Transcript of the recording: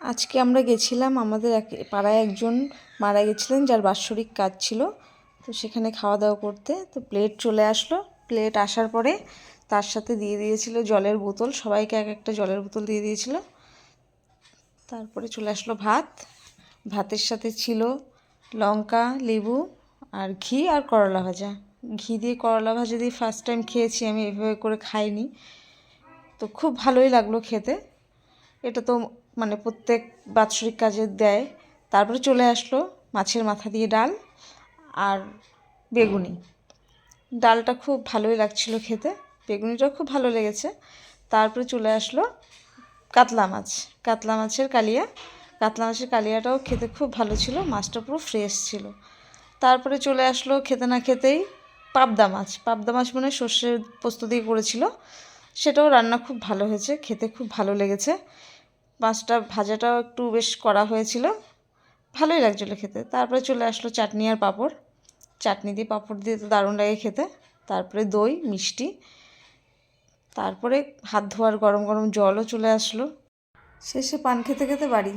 আজকে আমরা গেছিলাম, আমাদের এক, পাড়ায় একজন মারা গেছিলেন যার বাৎসরিক কাজ ছিল। তো সেখানে খাওয়া দাওয়া করতে তো প্লেট চলে আসলো। প্লেট আসার পরে তার সাথে দিয়ে দিয়েছিল জলের বোতল। সবাইকে এক একটা জলের বোতল দিয়ে দিয়েছিল। তারপরে চলে আসলো ভাত। ভাতের সাথে ছিল লঙ্কা, লেবু আর ঘি আর করলা ভাজা। ঘি দিয়ে করলা ভাজা দিয়ে ফার্স্ট টাইম খেয়েছি, আমি এভাবে করে খাইনি। তো খুব ভালোই লাগল খেতে। এটা তো মানে প্রত্যেক বাৎসরিক কাজে দেয়। তারপরে চলে আসলো মাছের মাথা দিয়ে ডাল আর বেগুনি। ডালটা খুব ভালোই লাগছিল খেতে, বেগুনিটাও খুব ভালো লেগেছে। তারপরে চলে আসলো কাতলা মাছ। কাতলা মাছের কালিয়া। কাতলা মাছের কালিয়াটাও খেতে খুব ভালো ছিল, মাছটা পুরো ফ্রেশ ছিল। তারপরে চলে আসলো খেতে না খেতেই পাবদা মাছ। পাবদা মাছ মানে সর্ষের পোস্ত দিয়ে করেছিল। সেটাও রান্না খুব ভালো হয়েছে, খেতে খুব ভালো লেগেছে। মাছটা ভাজাটাও একটু বেশ করা হয়েছিল। ভালোই লাগছিল খেতে। তারপরে চলে আসলো চাটনি আর পাঁপড়। চাটনি দিয়ে পাঁপড় দিয়ে তো দারুণ লাগে খেতে। তারপরে দই, মিষ্টি। তারপরে হাত ধোয়ার গরম গরম জলও চলে আসলো। শেষে পান খেতে খেতে বাড়ি।